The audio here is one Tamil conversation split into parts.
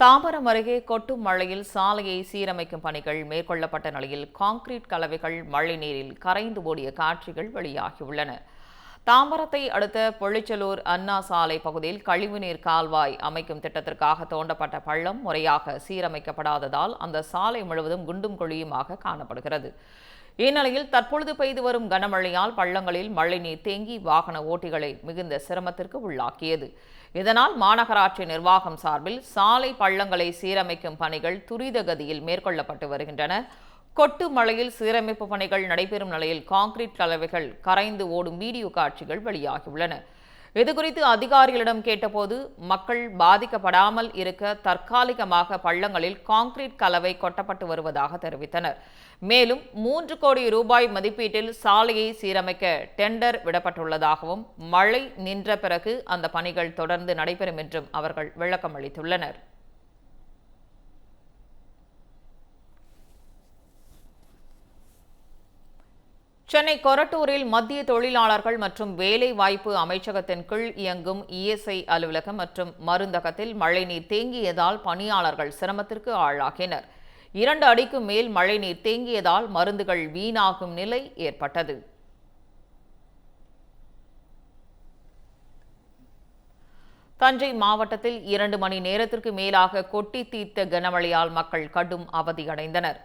தாம்பரம் அருகே கொட்டும் மழையில் சாலையை சீரமைக்கும் பணிகள் மேற்கொள்ளப்பட்ட நிலையில் கான்கிரீட் கலவைகள் மழை நீரில் கரைந்து ஓடிய காட்சிகள் வெளியாகியுள்ளன. தாம்பரத்தை அடுத்த பொள்ளிச்சலூர் அண்ணா சாலை பகுதியில் கழிவுநீர் கால்வாய் அமைக்கும் திட்டத்திற்காக தோண்டப்பட்ட பள்ளம் முறையாக சீரமைக்கப்படாததால் அந்த சாலை முழுவதும் குண்டும் குழியுமாக காணப்படுகிறது. இந்நிலையில் தற்பொழுது பெய்து வரும் கனமழையால் பள்ளங்களில் மழைநீர் தேங்கி வாகன ஓட்டிகளை மிகுந்த சிரமத்திற்கு உள்ளாக்கியது. இதனால் மாநகராட்சி நிர்வாகம் சார்பில் சாலை பள்ளங்களை சீரமைக்கும் பணிகள் துரித கதியில் மேற்கொள்ளப்பட்டு வருகின்றன. கொட்டு மழையில் சீரமைப்பு பணிகள் நடைபெறும் நிலையில் கான்கிரீட் கலவைகள் கரைந்து ஓடும் வீடியோ காட்சிகள் வெளியாகியுள்ளன. இதுகுறித்து அதிகாரிகளிடம் கேட்டபோது மக்கள் பாதிக்கப்படாமல் இருக்க தற்காலிகமாக பள்ளங்களில் கான்கிரீட் கலவை கொட்டப்பட்டு வருவதாக தெரிவித்தனர். மேலும் மூன்று கோடி ரூபாய் மதிப்பீட்டில் சாலையை சீரமைக்க டெண்டர் விடப்பட்டுள்ளதாகவும் மழை நின்ற பிறகு அந்த பணிகள் தொடர்ந்து நடைபெறும் என்றும் அவர்கள் விளக்கம் அளித்துள்ளனர் சென்னை கொரட்டூரில் மத்திய தொழிலாளர்கள் மற்றும் வேலை வாய்ப்பு அமைச்சகத்தின் கீழ் இயங்கும் இஎஸ்ஐ அலுவலகம் மற்றும் மருந்தகத்தில் மழைநீர் தேங்கியதால் பணியாளர்கள் சிரமத்திற்கு ஆளாகினர். இரண்டு அடிக்கு மேல் மழைநீர் தேங்கியதால் மருந்துகள் வீணாகும் நிலை ஏற்பட்டது. தஞ்சை மாவட்டத்தில் இரண்டு மணி நேரத்திற்கு மேலாக கொட்டி தீர்த்த கனமழையால் மக்கள் கடும் அவதியடைந்தனர்.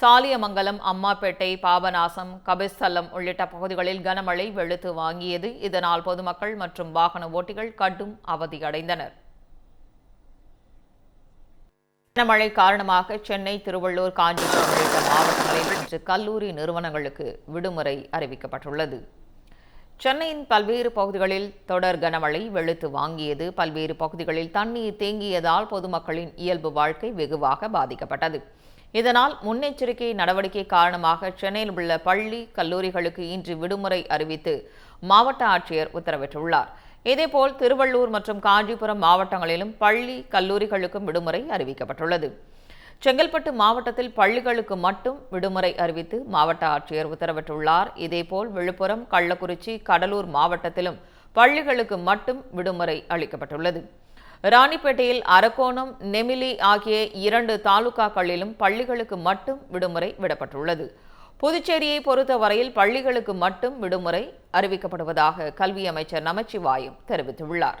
சாலியமங்கலம் அம்மாப்பேட்டை பாபநாசம் கபிஸ்தலம் உள்ளிட்ட பகுதிகளில் கனமழை வெளுத்து வாங்கியது. இதனால் பொதுமக்கள் மற்றும் வாகன ஓட்டிகள் கடும் அவதியடைந்தனர். கனமழை காரணமாக சென்னை திருவள்ளூர் காஞ்சிபுரம் உள்ளிட்ட மாவட்டங்களில் இன்று கல்லூரி நிறுவனங்களுக்கு விடுமுறை அறிவிக்கப்பட்டுள்ளது. சென்னையின் பல்வேறு பகுதிகளில் தொடர் கனமழை வெளுத்து வாங்கியது. பல்வேறு பகுதிகளில் தண்ணீர் தேங்கியதால் பொதுமக்களின் இயல்பு வாழ்க்கை வெகுவாக பாதிக்கப்பட்டது. இதனால் முன்னெச்சரிக்கை நடவடிக்கை காரணமாக சென்னையில் உள்ள பள்ளி கல்லூரிகளுக்கு இன்று விடுமுறை அறிவித்து மாவட்ட ஆட்சியர் உத்தரவிட்டுள்ளார். இதேபோல் திருவள்ளூர் மற்றும் காஞ்சிபுரம் மாவட்டங்களிலும் பள்ளி கல்லூரிகளுக்கும் விடுமுறை அறிவிக்கப்பட்டுள்ளது. செங்கல்பட்டு மாவட்டத்தில் பள்ளிகளுக்கு மட்டும் விடுமுறை அறிவித்து மாவட்ட ஆட்சியர் உத்தரவிட்டுள்ளார். இதேபோல் விழுப்புரம் கள்ளக்குறிச்சி கடலூர் மாவட்டத்திலும் பள்ளிகளுக்கு மட்டும் விடுமுறை அளிக்கப்பட்டுள்ளது. ராணிப்பேட்டையில் அரக்கோணம் நெமிலி ஆகிய இரண்டு தாலுகாக்களிலும் பள்ளிகளுக்கு மட்டும் விடுமுறை விடப்பட்டுள்ளது. புதுச்சேரியை பொறுத்தவரையில் பள்ளிகளுக்கு மட்டும் விடுமுறை அறிவிக்கப்படுவதாக கல்வி அமைச்சர் நமச்சிவாயம் தெரிவித்துள்ளார்.